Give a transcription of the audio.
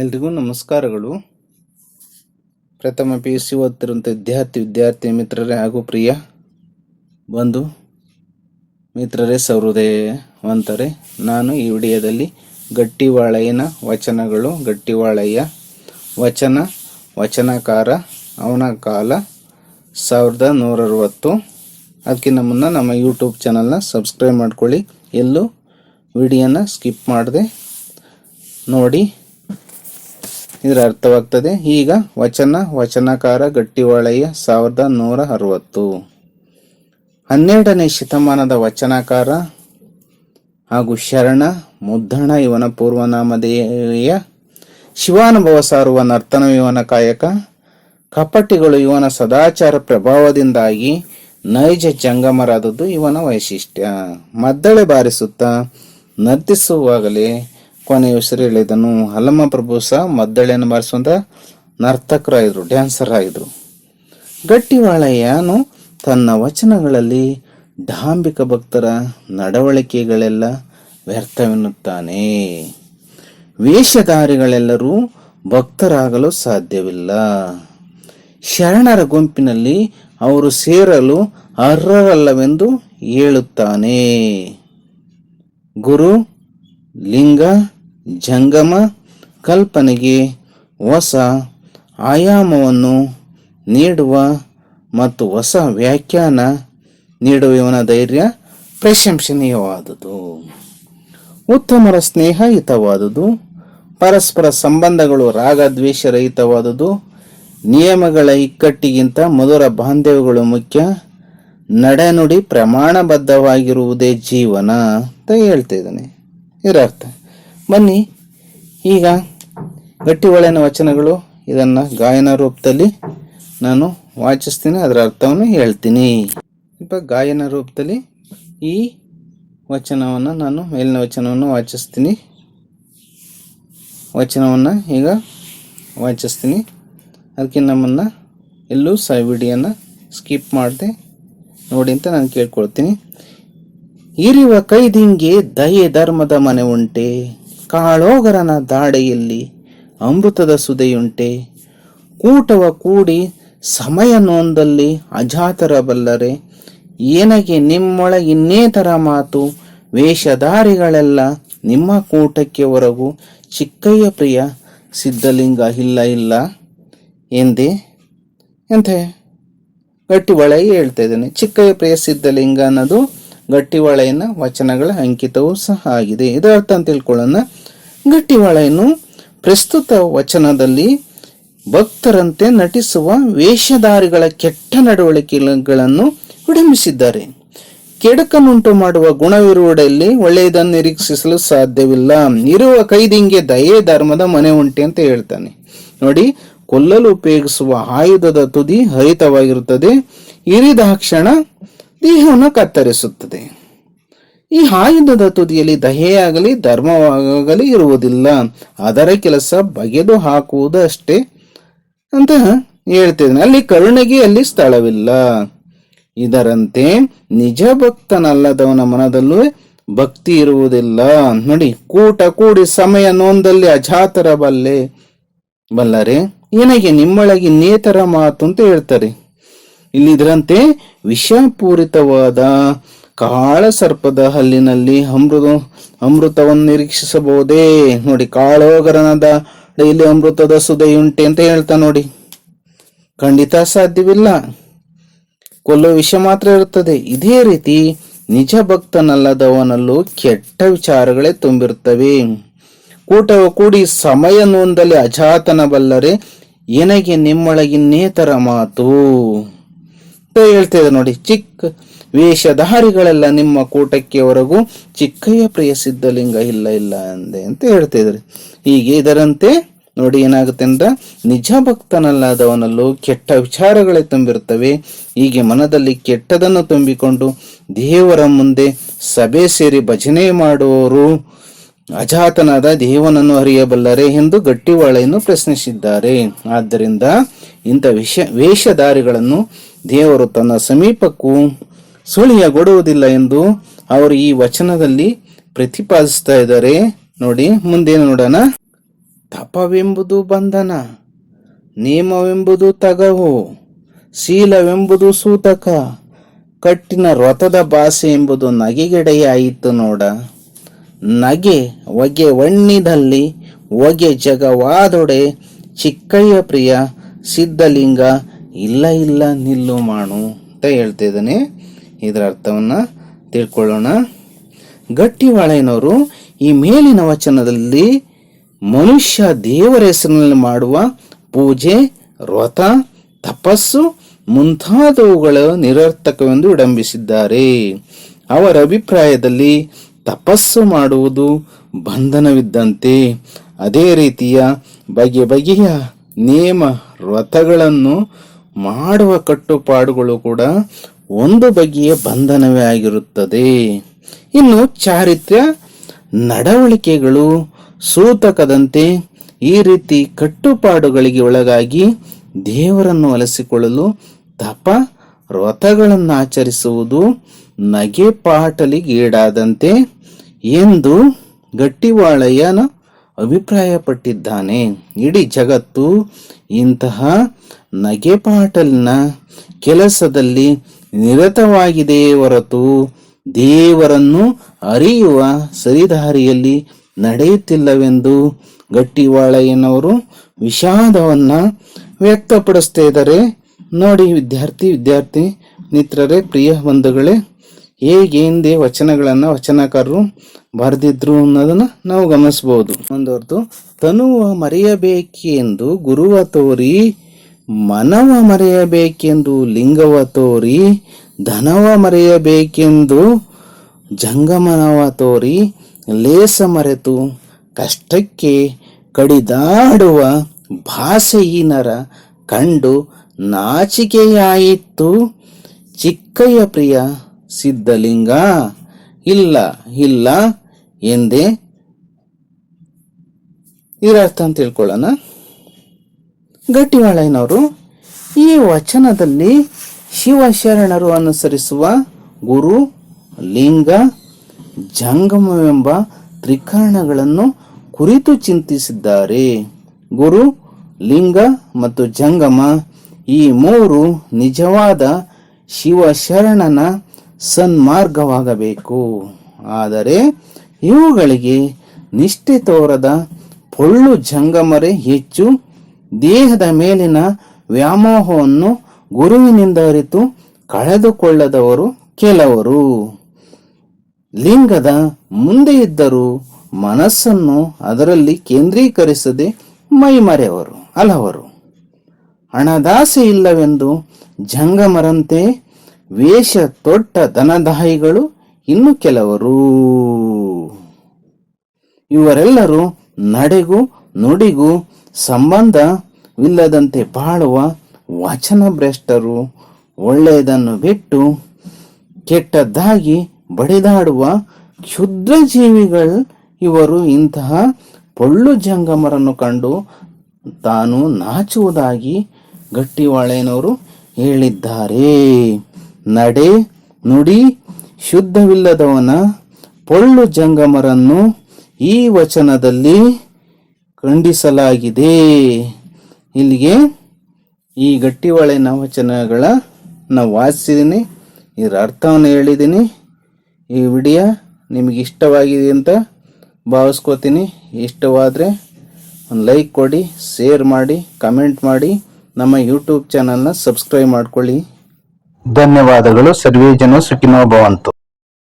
ಎಲ್ರಿಗೂ ನಮಸ್ಕಾರಗಳು. ಪ್ರಥಮ ಪಿ ಯು ಸಿ ಓದ್ತಿರುವಂಥ ವಿದ್ಯಾರ್ಥಿ ವಿದ್ಯಾರ್ಥಿ ಮಿತ್ರರೇ ಹಾಗೂ ಪ್ರಿಯ ಬಂಧು ಮಿತ್ರರೇ, ಸಹೃದಯವಂತರೇ, ನಾನು ಈ ವಿಡಿಯೋದಲ್ಲಿ ಗಟ್ಟಿವಾಳಯ್ಯನ ವಚನಗಳು, ಗಟ್ಟಿವಾಳಯ್ಯ ವಚನ, ವಚನಕಾರ, ಅವನ ಕಾಲ, ಸಾವಿರದ ನೂರ ಅರವತ್ತು ಅದಕ್ಕಿಂತ ಮುನ್ನ ನಮ್ಮ ಯೂಟ್ಯೂಬ್ ಚಾನಲ್ನ ಸಬ್ಸ್ಕ್ರೈಬ್ ಮಾಡ್ಕೊಳ್ಳಿ. ಎಲ್ಲೂ ವಿಡಿಯೋನ ಸ್ಕಿಪ್ ಮಾಡದೆ ನೋಡಿ. ಇದರ ಅರ್ಥವಾಗ್ತದೆ, ಈಗ ವಚನ, ವಚನಕಾರ ಗಟ್ಟಿವಾಳಯ್ಯ ಸಾವಿರದ ನೂರ ಅರವತ್ತು. ಹನ್ನೆರಡನೇ ಶತಮಾನದ ವಚನಕಾರ ಹಾಗೂ ಶರಣ ಮುದ್ದಣ ಇವನ ಪೂರ್ವನಾಮದೇಯ ಶಿವಾನುಭವ ಸಾರುವ ನರ್ತನ ಇವನ ಕಾಯಕ, ಕಪಟಿಗಳು ಇವನ ಸದಾಚಾರ ಪ್ರಭಾವದಿಂದಾಗಿ ನೈಜ ಜಂಗಮರಾದದ್ದು ಇವನ ವೈಶಿಷ್ಟ್ಯ. ಮದ್ದಳೆ ಬಾರಿಸುತ್ತಾ ನರ್ತಿಸುವಾಗಲೇ ಕೊನೆ ಹೆಸರು ಹೇಳಿದನು ಹಲಮ್ಮ ಪ್ರಭು ಸಹ ಮದ್ದಳೆಯನ್ನು ಬಾರಿಸುವಂತ ನರ್ತಕರಾಗಿದ್ರು ಡ್ಯಾನ್ಸರ್ ಆಗಿದ್ರು. ಗಟ್ಟಿವಾಳಯ್ಯನು ತನ್ನ ವಚನಗಳಲ್ಲಿ ಡಾಂಬಿಕ ಭಕ್ತರ ನಡವಳಿಕೆಗಳೆಲ್ಲ ವ್ಯರ್ಥವೆನ್ನುತ್ತಾನೆ. ವೇಷಧಾರಿಗಳೆಲ್ಲರೂ ಭಕ್ತರಾಗಲು ಸಾಧ್ಯವಿಲ್ಲ. ಶರಣರ ಗುಂಪಿನಲ್ಲಿ ಅವರು ಸೇರಲು ಅರ್ಹರಲ್ಲವೆಂದು ಹೇಳುತ್ತಾನೆ. ಗುರು ಲಿಂಗ, ಜಂಗಮ, ಕಲ್ಪನೆಗೆ ಹೊಸ ಆಯಾಮವನ್ನು ನೀಡುವ ಮತ್ತು ಹೊಸ ವ್ಯಾಖ್ಯಾನ ನೀಡುವ ಇವನ ಧೈರ್ಯ ಪ್ರಶಂಸನೀಯವಾದುದು. ಉತ್ತಮರ ಸ್ನೇಹ ಹಿತವಾದುದು ಪರಸ್ಪರ ಸಂಬಂಧಗಳು ರಾಗದ್ವೇಷರಹಿತವಾದುದು. ನಿಯಮಗಳ ಇಕ್ಕಟ್ಟಿಗಿಂತ ಮಧುರ ಬಾಂಧವ್ಯಗಳು ಮುಖ್ಯ. ನಡೆನುಡಿ ಪ್ರಮಾಣಬದ್ಧವಾಗಿರುವುದೇ ಜೀವನ ಅಂತ ಹೇಳ್ತಾ ಅರ್ಥ ಬನ್ನಿ, ಈಗ ಗಟ್ಟಿ ಒಳೆಯ ವಚನಗಳು, ಇದನ್ನು ಗಾಯನ ರೂಪದಲ್ಲಿ ನಾನು ವಾಚಿಸ್ತೀನಿ, ಅದರ ಅರ್ಥವನ್ನು ಹೇಳ್ತೀನಿ. ಸ್ವಲ್ಪ ಗಾಯನ ರೂಪದಲ್ಲಿ ಈ ವಚನವನ್ನು ನಾನು, ಮೇಲಿನ ವಚನವನ್ನು ವಾಚಿಸ್ತೀನಿ. ವಚನವನ್ನು ಈಗ ವಾಚಿಸ್ತೀನಿ. ಅದಕ್ಕೆ ನಮ್ಮನ್ನು ಎಲ್ಲೂ ಸಹ ವಿಡಿಯೋನ ಸ್ಕಿಪ್ ಮಾಡಿದೆ ನೋಡಿ ಅಂತ ನಾನು ಕೇಳ್ಕೊಳ್ತೀನಿ. ಇರುವ ಕೈದಿಂಗೆ ದಯೆ ಧರ್ಮದ ಮನೆ ಉಂಟೆ. ಕಾಳೋಗರನ ದಾಡೆಯಲ್ಲಿ ಅಮೃತದ ಸುದೆಯುಂಟೆ. ಕೂಟವ ಕೂಡಿ ಸಮಯ ನೋಂದಲ್ಲಿ ಅಜಾತರ ಬಲ್ಲರೆ ಏನಗೆ ನಿಮ್ಮೊಳಗಿನ್ನೇತರ ಮಾತು? ವೇಷಧಾರಿಗಳೆಲ್ಲ ನಿಮ್ಮ ಕೂಟಕ್ಕೆ ಹೊರಗು, ಚಿಕ್ಕಯ್ಯ ಪ್ರಿಯ, ಸಿದ್ಧಲಿಂಗ ಇಲ್ಲ ಇಲ್ಲ. ಎಂದೆ? ಎಂತೆ? ಗಟ್ಟಿವಳೆ ಹೇಳ್ತಾ ಇದ್ದೇನೆ. ಚಿಕ್ಕಯ್ಯ ಪ್ರಿಯ, ಸಿದ್ಧಲಿಂಗ ಅನ್ನೋದು ಗಟ್ಟಿವಾಳೆಯನ್ನ ವಚನಗಳ ಅಂಕಿತವೂ ಸಹ ಆಗಿದೆ. ಇದರ ಅರ್ಥ ಅಂತ ತಿಳ್ಕೊಳ್ಳೋಣ. ಗಟ್ಟಿವಾಳೆಯನ್ನು ಪ್ರಸ್ತುತ ವಚನದಲ್ಲಿ ಭಕ್ತರಂತೆ ನಟಿಸುವ ವೇಷಧಾರಿಗಳ ಕೆಟ್ಟ ನಡವಳಿಕೆಗಳನ್ನು ವಿಡಂಬಿಸಿದ್ದಾರೆ. ಕೆಡಕನ್ನುಂಟು ಮಾಡುವ ಗುಣವಿರುವಲ್ಲಿ ಒಳ್ಳೆಯದನ್ನು ನಿರೀಕ್ಷಿಸಲು ಸಾಧ್ಯವಿಲ್ಲ. ಇರುವ ಕೈದಿಂಗೆ ದಯೆ, ಧರ್ಮದ ಮನೆ ಉಂಟೆ ಅಂತ ಹೇಳ್ತಾನೆ. ನೋಡಿ, ಕೊಲ್ಲಲು ಉಪಯೋಗಿಸುವ ಆಯುಧದ ತುದಿ ಹರಿತವಾಗಿರುತ್ತದೆ. ಇರಿದಾಕ್ಷಣ ದೇಹವನ್ನು ಕತ್ತರಿಸುತ್ತದೆ. ಈ ಆಯುಧದ ತುದಿಯಲ್ಲಿ ದಹೆಯಾಗಲಿ ಧರ್ಮವಾಗಲಿ ಇರುವುದಿಲ್ಲ. ಅದರ ಕೆಲಸ ಬಗೆದು ಹಾಕುವುದು ಅಷ್ಟೇ ಅಂತ ಹೇಳ್ತಿದ್ದಾನೆ. ಅಲ್ಲಿ ಕರುಣೆಗೆ ಅಲ್ಲಿ ಸ್ಥಳವಿಲ್ಲ. ಇದರಂತೆ ನಿಜ ಭಕ್ತನಲ್ಲದವನ ಮನದಲ್ಲೂ ಭಕ್ತಿ ಇರುವುದಿಲ್ಲ. ನೋಡಿ, ಕೂಟ ಕೂಡಿ ಸಮಯ ನೋಂದಲ್ಲಿ ಅಜಾತರ ಬಲ್ಲೆ ಬಲ್ಲರೆ, ಏನಾಗೆ ನಿಮ್ಮೊಳಗೆ ನೇತರ ಮಾತು ಅಂತ ಹೇಳ್ತಾರೆ. ಇಲ್ಲಿ ಇದರಂತೆ ವಿಷಪೂರಿತವಾದ ಕಾಳ ಸರ್ಪದ ಹಲ್ಲಿನಲ್ಲಿ ಅಮೃತ, ಅಮೃತವನ್ನು ನಿರೀಕ್ಷಿಸಬಹುದೇ? ನೋಡಿ, ಕಾಳೋಗರನದ ಇಲ್ಲಿ ಅಮೃತದ ಸುದೆಯುಂಟೆ ಅಂತ ಹೇಳ್ತಾ ನೋಡಿ. ಖಂಡಿತ ಸಾಧ್ಯವಿಲ್ಲ. ಕೊಲ್ಲೋ ವಿಷ ಮಾತ್ರ ಇರುತ್ತದೆ. ಇದೇ ರೀತಿ ನಿಜ ಭಕ್ತನಲ್ಲದವನಲ್ಲೂ ಕೆಟ್ಟ ವಿಚಾರಗಳೇ ತುಂಬಿರುತ್ತವೆ. ಕೂಟವು ಕೂಡಿ ಸಮಯ ನೋಂದಲ್ಲಿ ಅಜಾತನ ಬಲ್ಲರೆ ಏನಗೆ ನಿಮ್ಮೊಳಗಿನ್ನೇತರ ಮಾತು? ಅಂತ ಹೇಳ್ತಾ ನೋಡಿ. ಚಿಕ್ಕ ವೇಷಧಾರಿಗಳೆಲ್ಲ ನಿಮ್ಮ ಕೂಟಕ್ಕೆ ಹೊರಗೂ ಚಿಕ್ಕಯ್ಯ ಪ್ರಿಯ ಸಿದ್ಧಲಿಂಗ ಇಲ್ಲ ಇಲ್ಲ ಅಂದೆ ಅಂತ ಹೇಳ್ತಾ ಹೀಗೆ ಇದರಂತೆ ನೋಡಿ ಏನಾಗುತ್ತೆ ಅಂದ್ರ ನಿಜ ಭಕ್ತನಲ್ಲಾದವನಲ್ಲೂ ಕೆಟ್ಟ ವಿಚಾರಗಳೇ ತುಂಬಿರುತ್ತವೆ. ಹೀಗೆ ಮನದಲ್ಲಿ ಕೆಟ್ಟದನ್ನು ತುಂಬಿಕೊಂಡು ದೇವರ ಮುಂದೆ ಸಭೆ ಸೇರಿ ಭಜನೆ ಮಾಡುವವರು ಅಜಾತನಾದ ದೇವನನ್ನು ಅರಿಯಬಲ್ಲರೆ ಎಂದು ಗಟ್ಟಿವಾಳೆಯನ್ನು ಪ್ರಶ್ನಿಸಿದ್ದಾರೆ. ಆದ್ದರಿಂದ ಇಂಥ ವಿಷ, ವೇಷಧಾರಿಗಳನ್ನು ದೇವರು ತನ್ನ ಸಮೀಪಕ್ಕೂ ಸುಳಿಯಗೊಡುವುದಿಲ್ಲ ಎಂದು ಅವರು ಈ ವಚನದಲ್ಲಿ ಪ್ರತಿಪಾದಿಸ್ತಾ ಇದ್ದಾರೆ. ನೋಡಿ ಮುಂದೆ ನೋಡೋಣ. ತಪವೆಂಬುದು ಬಂಧನ, ನೇಮವೆಂಬುದು ತಗವು, ಶೀಲವೆಂಬುದು ಸೂತಕ, ಕಟ್ಟಿನ ರಥದ ಭಾಷೆ ಎಂಬುದು ನಗೆಗೆಡೆಯಾಯಿತು ನೋಡ. ನಗೆ ಒಗೆ ಒಣ್ಣಿದಲ್ಲಿ ಒಗೆ ಜಗವಾದೊಡೆ ಚಿಕ್ಕಯ್ಯ ಪ್ರಿಯ ಸಿದ್ಧಲಿಂಗ ಇಲ್ಲ ಇಲ್ಲ, ನಿಲ್ಲು ಮಾಡು ಅಂತ ಹೇಳ್ತಾ ಇದ್ದಾನೆ. ಇದರ ಅರ್ಥವನ್ನ ತಿಳ್ಕೊಳ್ಳೋಣ. ಗಟ್ಟಿವಾಳೆಯನವರು ಈ ಮೇಲಿನ ವಚನದಲ್ಲಿ ಮನುಷ್ಯ ದೇವರ ಹೆಸರಿನಲ್ಲಿ ಮಾಡುವ ಪೂಜೆ, ವ್ರತ, ತಪಸ್ಸು ಮುಂತಾದವುಗಳು ನಿರರ್ಥಕವೆಂದು ವಿಡಂಬಿಸಿದ್ದಾರೆ. ಅವರ ಅಭಿಪ್ರಾಯದಲ್ಲಿ ತಪಸ್ಸು ಮಾಡುವುದು ಬಂಧನವಿದ್ದಂತೆ. ಅದೇ ರೀತಿಯ ಬಗೆ ಬಗೆಯ ನೇಮ ವ್ರತಗಳನ್ನು ಮಾಡುವ ಕಟ್ಟುಪಾಡುಗಳು ಕೂಡ ಒಂದು ಬಗೆಯ ಬಂಧನವೇ ಆಗಿರುತ್ತದೆ. ಇನ್ನು ಚಾರಿತ್ರ್ಯ, ನಡವಳಿಕೆಗಳು ಸೂತಕದಂತೆ ಈ ರೀತಿ ಕಟ್ಟುಪಾಡುಗಳಿಗೆ ಒಳಗಾಗಿ ದೇವರನ್ನು ಒಲಿಸಿಕೊಳ್ಳಲು ತಪ ವ್ರತಗಳನ್ನು ಆಚರಿಸುವುದು ನಗೆ ಪಾಟಲಿಗೀಡಾದಂತೆ ಎಂದು ಗಟ್ಟಿವಾಳಯ್ಯನ ಅಭಿಪ್ರಾಯಪಟ್ಟಿದ್ದಾನೆ. ಇಡೀ ಜಗತ್ತು ಇಂತಹ ನಗೆಪಾಟಲಿನ ಕೆಲಸದಲ್ಲಿ ನಿರತವಾಗಿದೆ ಹೊರತು ದೇವರನ್ನು ಅರಿಯುವ ಸರಿದಾರಿಯಲ್ಲಿ ನಡೆಯುತ್ತಿಲ್ಲವೆಂದು ಗಟ್ಟಿವಾಳಯ್ಯನವರು ವಿಷಾದವನ್ನ ವ್ಯಕ್ತಪಡಿಸ್ತಾ ಇದ್ದಾರೆ. ನೋಡಿ ವಿದ್ಯಾರ್ಥಿ ವಿದ್ಯಾರ್ಥಿ, ಮಿತ್ರರೇ, ಪ್ರಿಯ ಬಂಧುಗಳೇ ಹೇಗೆ ಹಿಂದೆ ವಚನಗಳನ್ನು ವಚನಕಾರರು ಬರೆದಿದ್ರು ಅನ್ನೋದನ್ನು ನಾವು ಗಮನಿಸಬಹುದು ಒಂದೊರ್ದು, ತನುವ ಮರೆಯಬೇಕೆಂದು ಗುರುವ ತೋರಿ, ಮನವ ಮರೆಯಬೇಕೆಂದು ಲಿಂಗವ ತೋರಿ, ಧನವ ಮರೆಯಬೇಕೆಂದು ಜಂಗಮನವ ತೋರಿ, ಲೇಸ ಮರೆತು ಕಷ್ಟಕ್ಕೆ ಕಡಿದಾಡುವ ಭಾಷೆಯೀನರ ಕಂಡು ನಾಚಿಕೆಯಾಯಿತು ಚಿಕ್ಕಯ್ಯ ಪ್ರಿಯ ಸಿದ್ಧಲಿಂಗ? ಇಲ್ಲ ಇಲ್ಲ ಎಂದೇ? ಇದರ ಅರ್ಥ ಅಂತ ತಿಳ್ಕೊಳ್ಳೋಣ. ಗಟ್ಟಿವಾಳಯ್ಯನವರು ಈ ವಚನದಲ್ಲಿ ಶಿವಶರಣರು ಅನುಸರಿಸುವ ಗುರು, ಲಿಂಗ, ಜಂಗಮವೆಂಬ ತ್ರಿಕರಣಗಳನ್ನು ಕುರಿತು ಚಿಂತಿಸಿದ್ದಾರೆ. ಗುರು, ಲಿಂಗ ಮತ್ತು ಜಂಗಮ ಈ ಮೂರು ನಿಜವಾದ ಶಿವಶರಣನ ಸನ್ಮಾರ್ಗವಾಗಬೇಕು. ಆದರೆ ಇವುಗಳಿಗೆ ನಿಷ್ಠೆ ತೋರದ ಪೊಳ್ಳು ಜಂಗಮರೆ ಹೆಚ್ಚು. ದೇಹದ ಮೇಲಿನ ವ್ಯಾಮೋಹವನ್ನು ಗುರುವಿನಿಂದ ಅರಿತು ಕಳೆದುಕೊಳ್ಳದವರು ಕೆಲವರು. ಲಿಂಗದ ಮುಂದೆ ಇದ್ದರೂ ಮನಸ್ಸನ್ನು ಅದರಲ್ಲಿ ಕೇಂದ್ರೀಕರಿಸದೆ ಮೈಮರೆಯವರು ಹಲವರು ಹಣದಾಸೆ ಇಲ್ಲವೆಂದು ಜಂಗಮರಂತೆ ವೇಷ ತೊಟ್ಟ ದನದಾಯಿಗಳು ಇನ್ನು ಕೆಲವರು. ಇವರೆಲ್ಲರೂ ನಡೆಗೂ, ನುಡಿಗೂ ಸಂಬಂಧವಿಲ್ಲದಂತೆ ಬಾಳುವ ವಚನ ಭ್ರಷ್ಟರು ಒಳ್ಳೆಯದನ್ನು ಬಿಟ್ಟು ಕೆಟ್ಟದ್ದಾಗಿ ಬಡಿದಾಡುವ ಕ್ಷುದ್ರ ಜೀವಿಗಳು ಇವರು. ಇಂತಹ ಪೊಳ್ಳು ಜಂಗಮರನ್ನು ಕಂಡು ತಾನು ನಾಚುವುದಾಗಿ ಗಟ್ಟಿವಾಳೇನವರು ಹೇಳಿದ್ದಾರೆ. ನಡೆ, ನುಡಿ, ಶುದ್ಧವಿಲ್ಲದವನ ಪೊಳ್ಳು ಜಂಗಮರನ್ನು ಈ ವಚನದಲ್ಲಿ ಖಂಡಿಸಲಾಗಿದೆ. ಇಲ್ಲಿಗೆ ಈ ಗಟ್ಟಿವಾಳೆನ ವಚನಗಳ ನಾವು ವಾಚಿಸಿದ್ದೀನಿ ಇದರ ಅರ್ಥವನ್ನು ಹೇಳಿದ್ದೀನಿ. ಈ ವಿಡಿಯೋ ನಿಮಗೆ ಇಷ್ಟವಾಗಿದೆ ಅಂತ ಭಾವಿಸ್ಕೋತೀನಿ ಇಷ್ಟವಾದರೆ ಒಂದು ಲೈಕ್ ಕೊಡಿ, ಶೇರ್ ಮಾಡಿ, ಕಮೆಂಟ್ ಮಾಡಿ. ನಮ್ಮ ಯೂಟ್ಯೂಬ್ ಚಾನಲ್ನ ಸಬ್ಸ್ಕ್ರೈಬ್ ಮಾಡ್ಕೊಳ್ಳಿ. ಧನ್ಯವಾದಗಳು. ಸರ್ವೇ ಜನ ಸುಖಿನೋ ಭವಂತು.